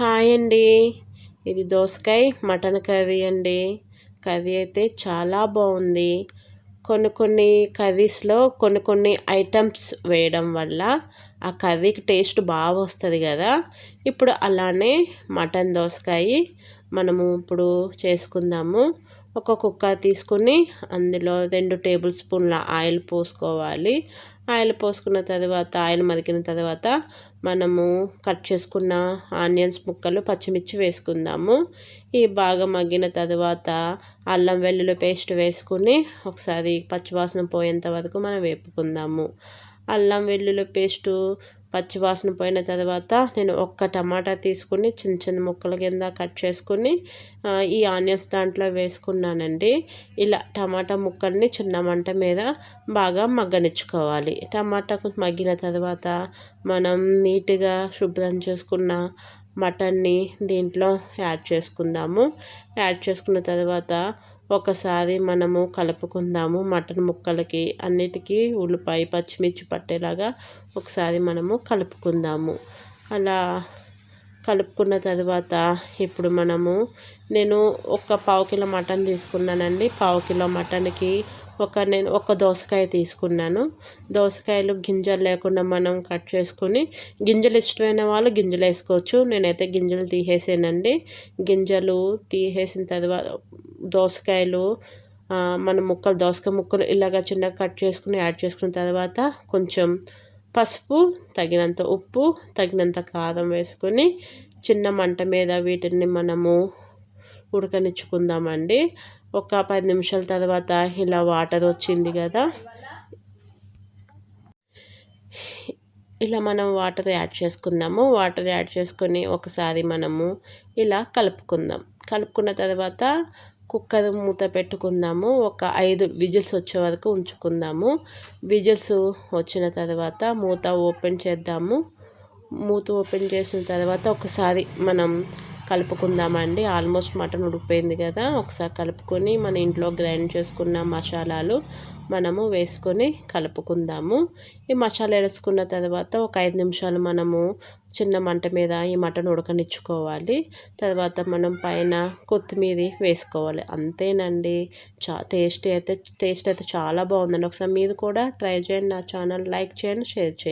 Hi అండి. ఇది దోసకాయ మటన్ కర్రీ అండి. కర్రీ అయితే చాలా బాగుంది. కొన్ని కొన్ని కర్రీస్లో కొన్ని కొన్ని ఐటమ్స్ వేయడం వల్ల ఆ కర్రీకి టేస్ట్ బాగా వస్తుంది కదా. ఇప్పుడు అలానే మటన్ దోసకాయ మనము ఇప్పుడు చేసుకుందాము. ఒక కుక్క తీసుకుని అందులో రెండు టేబుల్ స్పూన్ల ఆయిల్ పోసుకోవాలి. ఆయిల్ పోసుకున్న తర్వాత ఆయిల్ మదికిన తర్వాత మనము కట్ చేసుకున్న ఆనియన్స్ ముక్కలు పచ్చిమిర్చి వేసుకుందాము. ఈ బాగా మగ్గిన తర్వాత అల్లం వెల్లుల్లి పేస్ట్ వేసుకుని ఒకసారి పచ్చివాసన పోయేంత వరకు మనం వేపుకుందాము. అల్లం వెల్లుల్లి పేస్టు పచ్చివాసన పోయిన తర్వాత నేను ఒక్క టమాటా తీసుకుని చిన్న చిన్న ముక్కల కింద కట్ చేసుకుని ఈ ఆనియన్స్ దాంట్లో వేసుకున్నానండి. ఇలా టమాటా ముక్కల్ని చిన్న మంట మీద బాగా మగ్గనిచ్చుకోవాలి. టమాటాకు మగ్గిన తర్వాత మనం నీట్గా శుభ్రం చేసుకున్న మటన్ని దీంట్లో యాడ్ చేసుకుందాము. యాడ్ చేసుకున్న తర్వాత ఒకసారి మనము కలుపుకుందాము మటన్ ముక్కలకి అన్నిటికీ ఉల్లిపాయ పచ్చిమిర్చి పట్టేలాగా ఒకసారి మనము కలుపుకుందాము. అలా కలుపుకున్న తర్వాత ఇప్పుడు మనము నేను ఒక పావు కిలో మటన్ తీసుకున్నానండి. పావు కిలో మటన్కి ఒక నేను ఒక దోసకాయ తీసుకున్నాను. దోసకాయలు గింజలు లేకుండా మనం కట్ చేసుకుని గింజలు ఇష్టమైన వాళ్ళు గింజలు వేసుకోవచ్చు. నేనైతే గింజలు తీసేసానండి. గింజలు తీసేసిన తర్వాత దోసకాయలు మన ముక్కలు దోసకాయ ముక్కలు ఇలాగ చిన్నగా కట్ చేసుకుని యాడ్ చేసుకున్న తర్వాత కొంచెం పసుపు తగినంత ఉప్పు తగినంత కారం వేసుకొని చిన్న మంట మీద వీటిని మనము ఉడకనిచ్చుకుందామండి. ఒక పది నిమిషాల తర్వాత ఇలా వాటర్ వచ్చింది కదా. ఇలా మనం వాటర్ యాడ్ చేసుకుందాము. వాటర్ యాడ్ చేసుకొని ఒకసారి మనము ఇలా కలుపుకుందాం. కలుపుకున్న తర్వాత కుక్కర్ మూత పెట్టుకుందాము. ఒక ఐదు విజిల్స్ వచ్చే వరకు ఉంచుకుందాము. విజిల్స్ వచ్చిన తర్వాత మూత ఓపెన్ చేద్దాము. మూత ఓపెన్ చేసిన తర్వాత ఒకసారి మనం కలుపుకుందామండి. ఆల్మోస్ట్ మటన్ ఉడికిపోయింది కదా. ఒకసారి కలుపుకొని మన ఇంట్లో గ్రైండ్ చేసుకున్న మసాలాలు మనము వేసుకొని కలుపుకుందాము. ఈ మసాలా వేసుకున్న తర్వాత ఒక ఐదు నిమిషాలు మనము చిన్న మంట మీద ఈ మటన్ ఉడకనిచ్చుకోవాలి. తర్వాత మనం పైన కొత్తిమీర వేసుకోవాలి. అంతేనండి. చా టేస్ట్ అయితే టేస్ట్ అయితే చాలా బాగుందండి. ఒకసారి మీరు కూడా ట్రై చేయండి నా ఛానల్. లైక్ చేయండి షేర్ చేయండి.